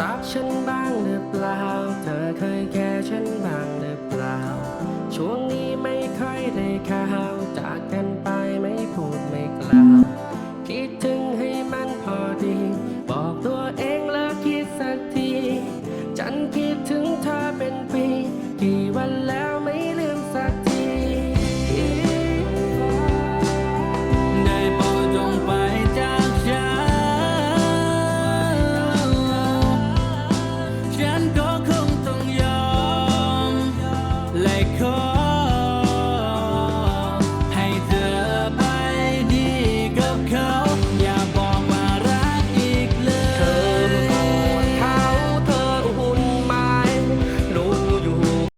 รักฉันบ้างหรือเปล่า เธอเคยแค่ฉันบ้างหรือเปล่า ช่วงนี้ไม่ค่อยได้ข่าว จากกันไปไม่พูดไม่กล่าว คิดถึงให้มันพอดี บอกตัวเองแล้วคิดสักที ฉันคิดถึงเธอเป็น tanto